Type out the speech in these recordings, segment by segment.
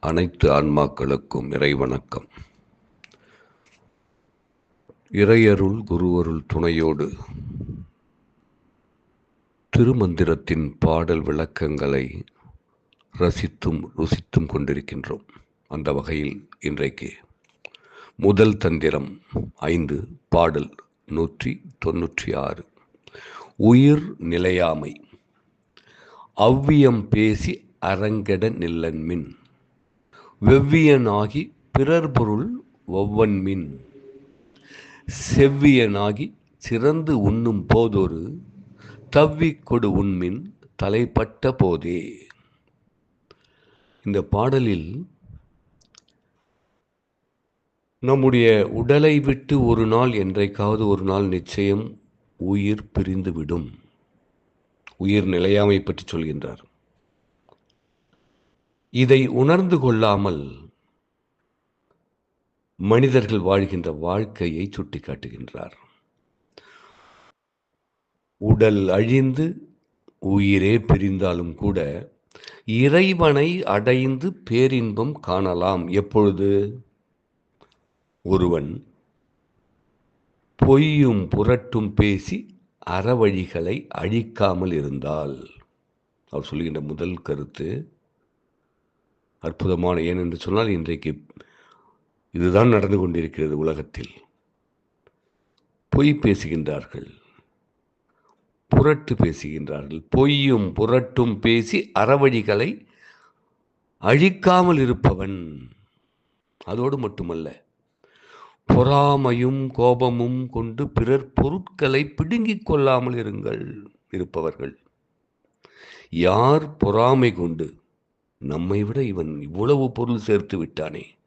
அனைத்து ஆன்மாக்களுக்கும் இறைவணக்கம். இறையருள் குருவருள் துணையோடு திருமந்திரத்தின் பாடல் விளக்கங்களை ரசித்தும் ருசித்தும் கொண்டிருக்கின்றோம். அந்த வகையில் இன்றைக்கு முதல் தந்திரம் ஐந்து பாடல் நூற்றி தொன்னூற்றி ஆறு. உயிர் நிலையாமை. அவ்வியம் பேசி அரங்கட நில்லன்மின். வெவ்வியனாகி பிறர் பொருள் ஒவ்வொன்மின் செவ்வியனாகி சிறந்து உண்ணும் போதொரு தவ்விக்கொடு உண்மின் தலைப்பட்ட போதே. இந்த பாடலில் நம்முடைய உடலை விட்டு ஒரு நாள் என்றைக்காவது ஒரு நாள் நிச்சயம் உயிர் பிரிந்துவிடும். உயிர் நிலையாமை பற்றி சொல்கின்றார். இதை உணர்ந்து கொள்ளாமல் மனிதர்கள் வாழ்கின்ற வாழ்க்கையை சுட்டிக்காட்டுகின்றார். உடல் அழிந்து உயிரே பிரிந்தாலும் கூட இறைவனை அடைந்து பேரின்பம் காணலாம். எப்பொழுது? ஒருவன் பொய்யும் புரட்டும் பேசி அறவழிகளை அழிக்காமல் இருந்தால். அவர் சொல்லுகின்ற முதல் கருத்து அற்புதமான ஏனென்று சொன்னால் இன்றைக்கு இதுதான் நடந்து கொண்டிருக்கிறது உலகத்தில். பொய் பேசுகின்றார்கள். புரட்டு பேசுகின்றார்கள். பொய்யும் புரட்டும் பேசி அறவழிகளை அழிக்காமல் இருப்பவன். அதோடு மட்டுமல்ல பொறாமையும் கோபமும் கொண்டு பிறர் பொருட்களை பிடுங்கிக் கொள்ளாமல் இருங்கள் இருப்பவர்கள். யார் பொறாமை கொண்டு நம்மை விட இவன் இவ்வளவு பொருள் சேர்த்து விட்டானே.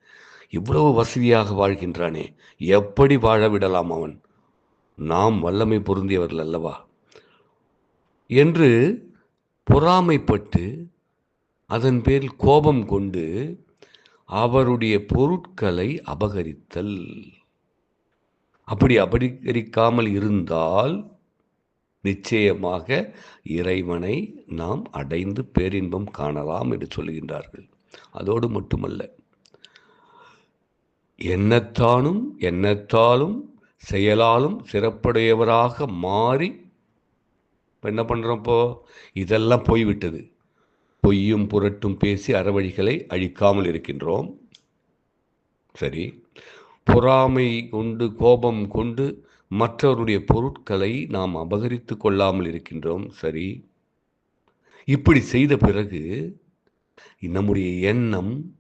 இவ்வளவு வசதியாக வாழ்கின்றானே. எப்படி வாழ விடலாம் அவன்? நாம் வல்லமை பொருந்தியவர்கள் அல்லவா? என்று பொறாமைப்பட்டு அதன் பேரில் கோபம் கொண்டு அவருடைய பொருட்களை அபகரித்தல். அப்படி அபகரிக்காமல் இருந்தால் நிச்சயமாக இறைவனை நாம் அடைந்து பேரின்பம் காணலாம் என்று சொல்கின்றார்கள். அதோடு மட்டுமல்ல எண்ணத்தானும் எண்ணத்தாலும் செயலாலும் சிறப்புடையவராக மாறி என்ன பண்ணுறோம் இதெல்லாம் போய்விட்டது. பொய்யும் புரட்டும் பேசி அறவழிகளை அழிக்காமல் இருக்கின்றோம். சரி பொறாமை கொண்டு கோபம் கொண்டு மற்றவருடைய பொருட்களை நாம் அபகரித்து கொள்ளாமல் இருக்கின்றோம். சரி. இப்படி செய்த பிறகு நம்முடைய எண்ணம்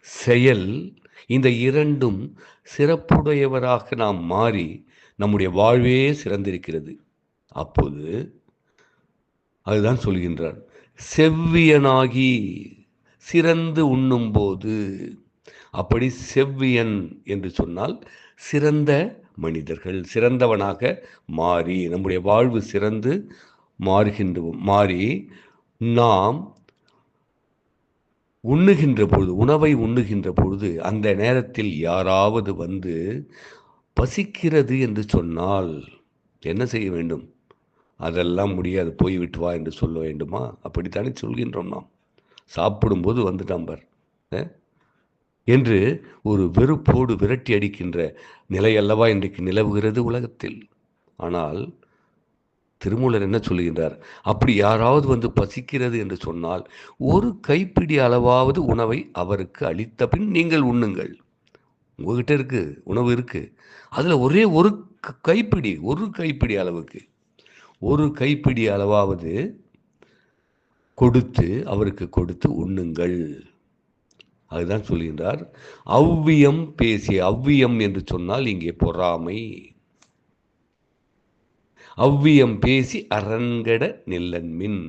செயல் இந்த இரண்டும் சிறப்புடையவராக நாம் மாறி நம்முடைய வாழ்வே சிறந்திருக்கிறது. அப்போது அதுதான் சொல்கின்றார். செவ்வியனாகி சிறந்து உண்ணும்போது அப்படி செவ்வியன் என்று சொன்னால் சிறந்த மனிதர்கள் சிறந்தவனாக மாறி நம்முடைய வாழ்வு சிறந்து மாறுகின்றோம் மாறி நாம் உண்ணுகின்ற பொழுது உணவை உண்ணுகின்ற பொழுது அந்த நேரத்தில் யாராவது வந்து பசிக்கிறது என்று சொன்னால் என்ன செய்ய வேண்டும்? அதெல்லாம் முடியாது போய்விட்டு வா என்று சொல்ல வேண்டுமா? அப்படித்தானே சொல்கின்றோம் நாம். சாப்பிடும்போது வந்துட்டான் பார். என்று ஒரு வெறுப்போடு விரட்டி அடிக்கின்ற நிலை அல்லவா இன்றைக்கு நிலவுகிறது உலகத்தில்? ஆனால் திருமூலர் என்ன சொல்லுகின்றார்? அப்படி யாராவது வந்து பசிக்கிறது என்று சொன்னால் ஒரு கைப்பிடி அளவாவது உணவை அவருக்கு அளித்த பின் நீங்கள் உண்ணுங்கள். உங்ககிட்ட இருக்கு உணவு இருக்கு. அதில் ஒரே ஒரு கைப்பிடி ஒரு கைப்பிடி அளவுக்கு. ஒரு கைப்பிடி அளவாவது கொடுத்து அவருக்கு கொடுத்து உண்ணுங்கள். அதுதான் சொல்கின்றார். அவ்வியம் பேசிய அவ்வியம் என்று சொன்னால் இங்கே பொறாமை. அவ்வியம் பேசி அரங்கட நில்லன்மின்.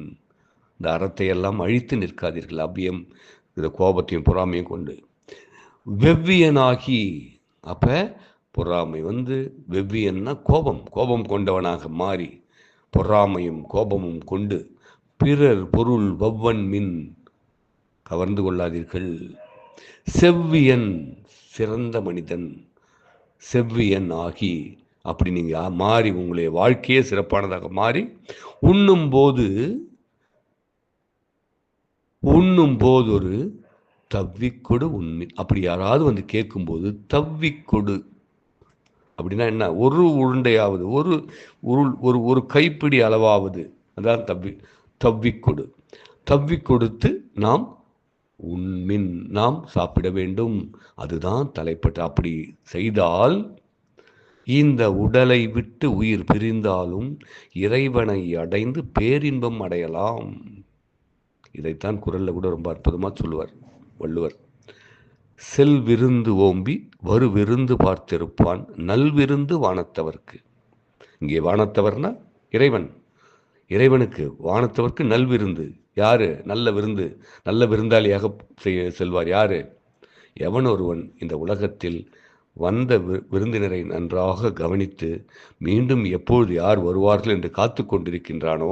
இந்த அறத்தை எல்லாம் அழித்து நிற்காதீர்கள் அவ்வியம் இந்த கோபத்தையும் பொறாமையும் கொண்டு. வெவ்வியனாகி அப்ப பொறாமை வந்து வெவ்வியன்னா கோபம் கோபம் கொண்டவனாக மாறி பொறாமையும் கோபமும் கொண்டு பிறர் பொருள் வவ்வன் மின் கவர்ந்து கொள்ளாதீர்கள். செவ்வியன் சிறந்த மனிதன். செவ்வியன் ஆகி அப்படி நீங்கள் மாறி உங்களுடைய வாழ்க்கையே சிறப்பானதாக மாறி உண்ணும் போது உண்ணும் தவ்விக்கொடு உண்மை. அப்படி யாராவது வந்து கேட்கும்போது தவ்விக்கொடு. அப்படின்னா என்ன? ஒரு உருண்டையாவது ஒரு உருள் ஒரு ஒரு கைப்பிடி அளவாவது அதான் தவ்வி தவ்விக்கொடு. தவ்வி கொடுத்து நாம் உண்மின் நாம் சாப்பிட வேண்டும். அதுதான் தலைப்பட்டு. அப்படி செய்தால் இந்த உடலை விட்டு உயிர் பிரிந்தாலும் இறைவனை அடைந்து பேரின்பம் அடையலாம். இதைத்தான் குரலில் கூட ரொம்ப அற்புதமாக சொல்லுவார் வள்ளுவர். செல் விருந்து ஓம்பி வரு விருந்து பார்த்திருப்பான். நல்விருந்து வானத்தவர்க்கு. இங்கே வானத்தவர்னா இறைவன். இறைவனுக்கு வானத்தவர்க்கு நல்விருந்து யாரு? நல்ல விருந்து நல்ல விருந்தாளியாக செல்வார் யாரு? எவன் ஒருவன் இந்த உலகத்தில் வந்த விருந்தினரை நன்றாக கவனித்து மீண்டும் எப்பொழுது யார் வருவார்கள் என்று காத்து கொண்டிருக்கின்றானோ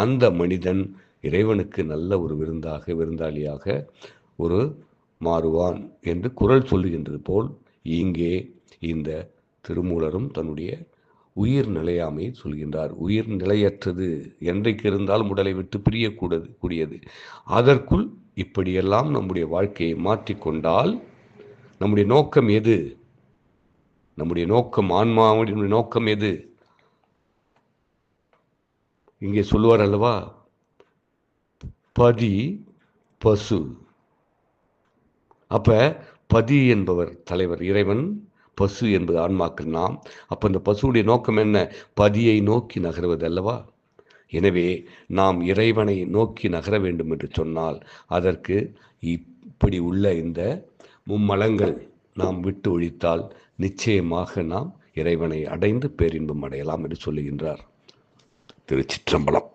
அந்த மனிதன் இறைவனுக்கு நல்ல ஒரு விருந்தாக விருந்தாளியாக ஒரு மாறுவான் என்று குரல் சொல்லுகின்றது போல் இங்கே இந்த திருமூலரும் தன்னுடைய உயிர் நிலையாமை சொல்கின்றார். உயிர் நிலையற்றது என்றைக்கு இருந்தாலும் உடலை விட்டு பிரியக்கூடது கூடியது. அதற்குள் இப்படியெல்லாம் நம்முடைய வாழ்க்கையை மாற்றிக்கொண்டால் நம்முடைய நோக்கம் எது? நம்முடைய நோக்கம் ஆன்மாவுடைய நோக்கம் எது? இங்கே சொல்லுவார் அல்லவா? பதி பசு. அப்ப பதி என்பவர் தலைவர் இறைவன் பசு என்பது ஆன்மாக்கள் நாம். அப்போ இந்த பசுவுடைய நோக்கம் என்ன? பதியை நோக்கி நகர்வது அல்லவா எனவே நாம் இறைவனை நோக்கி நகர வேண்டும் என்று சொன்னால் அதற்கு இப்படி உள்ள இந்த மும்மலங்கள் நாம் விட்டு ஒழித்தால் நிச்சயமாக நாம் இறைவனை அடைந்து பேரின்பம் அடையலாம் என்று சொல்லுகின்றார். திருச்சிற்றம்பலம்.